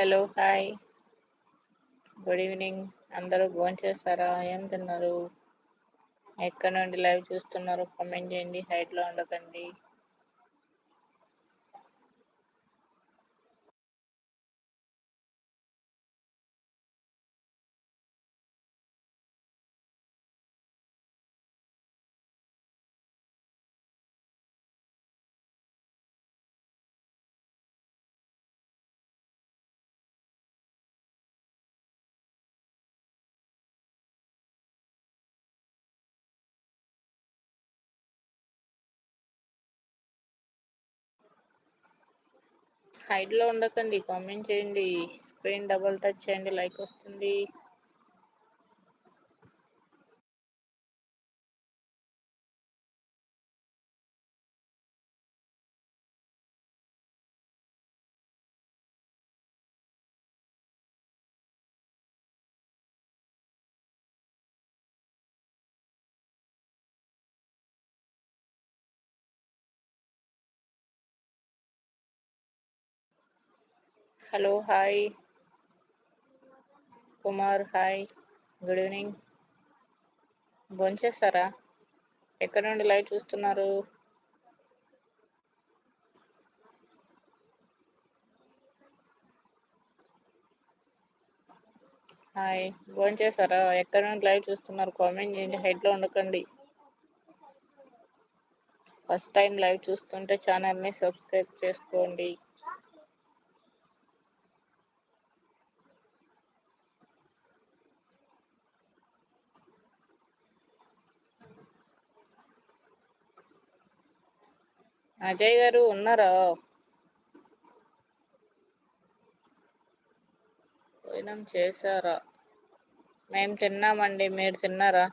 Hello hi good evening అందరూ భోంచేస్తారా? ఏం తిన్నారు? ఎక్కడ నుండి లైవ్ చూస్తున్నారు? కామెంట్ చేయండి. హైట్లో ఉండకండి. హైట్లో ఉండకండి కామెంట్ చేయండి స్క్రీన్ డబుల్ టచ్ చేయండి లైక్ వస్తుంది. Hello hi Kumar hi good evening భోంచేస్తారా ఎక్కడ నుండి లైవ్ చూస్తున్నారు? హాయ్ భోంచేస్తారా ఎక్కడ నుండి లైవ్ చూస్తున్నారు? కామెంట్ చేయండి. హెడ్లో ఉండకండి. ఫస్ట్ టైం లైవ్ చూస్తుంటే ఛానల్ని సబ్స్క్రైబ్ చేసుకోండి. అజయ్ గారు ఉన్నారా? భోజనం చేశారా? మేము తిన్నామండి. మీరు తిన్నారా?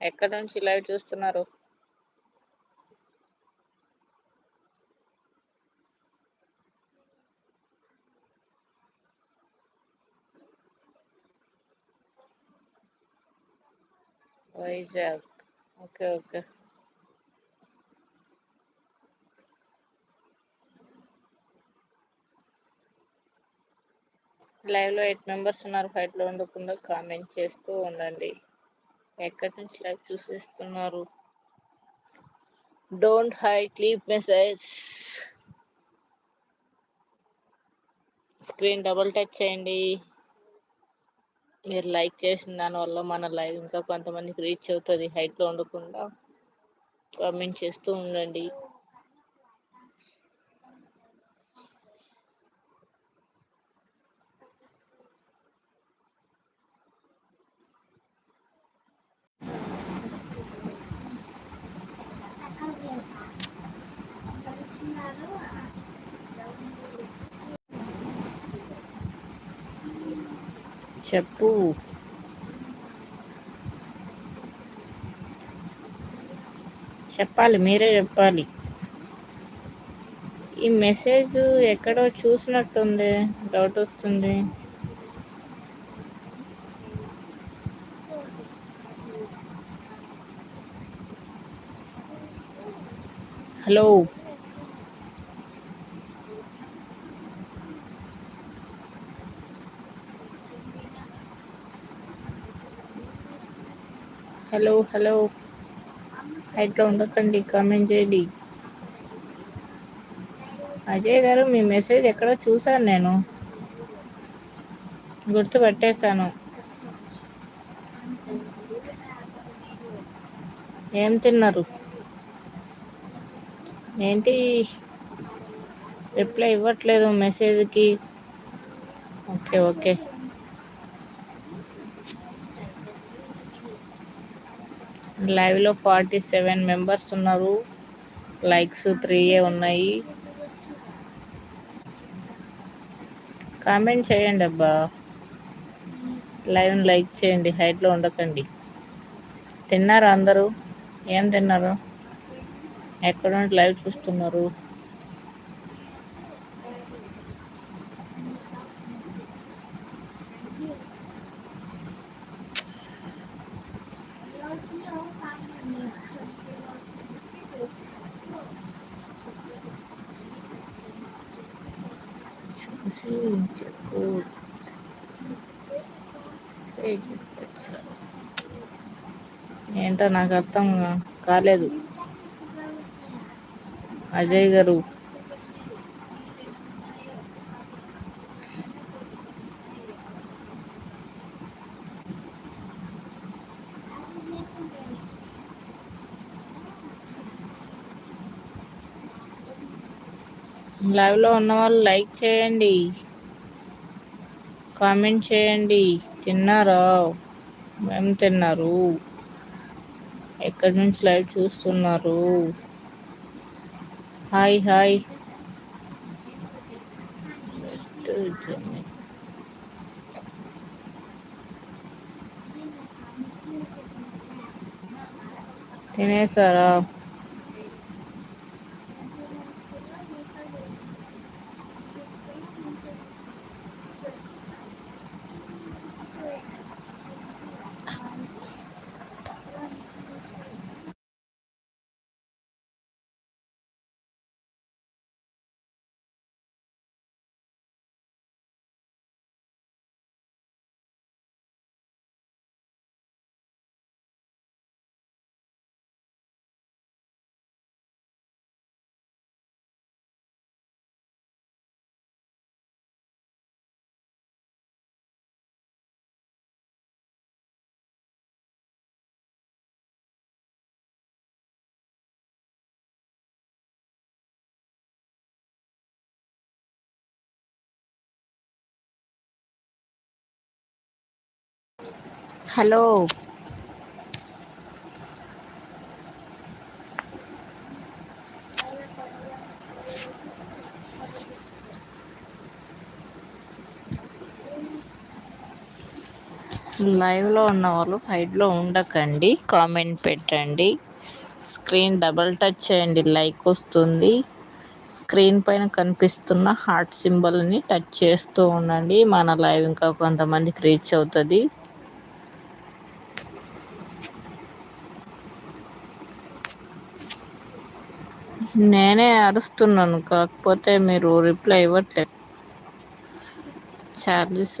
ఎక్కడి నుంచి లైవ్ చూస్తున్నారు? వైజాగ్. Okay okay. లైవ్లో ఎయిట్ మెంబర్స్ ఉన్నారు. ఫైట్లో ఉండకుండా కామెంట్ చేస్తూ ఉండండి. ఎక్కడి నుంచి live చూసేస్తున్నారు? Don't hide leave message. Screen double touch చేయండి. మీరు లైక్ చేసిన దానివల్ల మన లైవ్ ఇంకా కొంతమందికి రీచ్ అవుతుంది. హైట్లో ఉండకుండా కామెంట్ చేస్తూ ఉండండి. చెప్పు. చెప్పాలి మీరే చెప్పాలి. ఈ మెసేజ్ ఎక్కడో చూసినట్టుంది డౌట్ వస్తుంది. హలో. Hello hello. హైట్లో ఉండకండి కామెంట్ చేయండి. అజయ్ గారు మీ మెసేజ్ ఎక్కడో చూశాను నేను. గుర్తుపట్టేశాను. ఏం తిన్నారు? ఏంటి? రిప్లై ఇవ్వట్లేదు మెసేజ్కి. Okay okay. లైవ్లో ఫార్టీ సెవెన్ మెంబర్స్ ఉన్నారు. లైక్స్ త్రీయే ఉన్నాయి. కామెంట్ చేయండి అబ్బా. లైవ్ లైక్ చేయండి హైట్లో ఉండకండి. తిన్నారా అందరూ? ఏం తిన్నారు? ఎక్కడ నుండి లైవ్ చూస్తున్నారు? సి చెప్పు సే ఏంటో నాకు అర్థం కాలేదు. అజయ్ గారు లైవ్లో ఉన్న వాళ్ళు లైక్ చేయండి. కామెంట్ చేయండి. తిన్నారా? ఏం తిన్నారు. ఎక్కడి నుంచి లైవ్ చూస్తున్నారు? హాయ్ హాయ్ బెస్ట్ తినేసారా? హలో లైవ్లో ఉన్న వాళ్ళు హైడ్లో ఉండకండి కామెంట్ పెట్టండి. స్క్రీన్ డబల్ టచ్ చేయండి లైక్ వస్తుంది. స్క్రీన్ పైన కనిపిస్తున్న హార్ట్ సింబల్ని టచ్ చేస్తూ ఉండండి. మన లైవ్ ఇంకా కొంతమందికి రీచ్ అవుతుంది. నేనే అరుస్తున్నాను కాకపోతే మీరు రిప్లై ఇవ్వట్లేదు చార్లీస్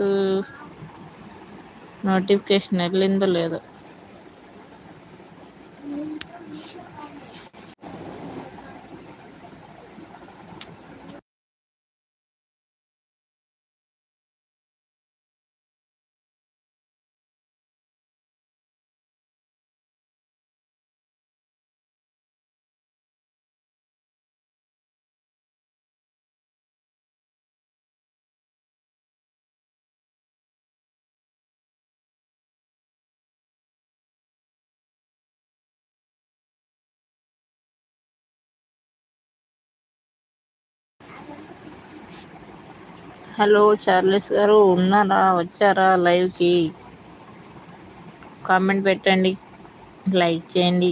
నోటిఫికేషన్ వెళ్ళిందో లేదో. హలో చార్లెస్ గారు ఉన్నారా? వచ్చారా లైవ్కి? కామెంట్ పెట్టండి లైక్ చేయండి.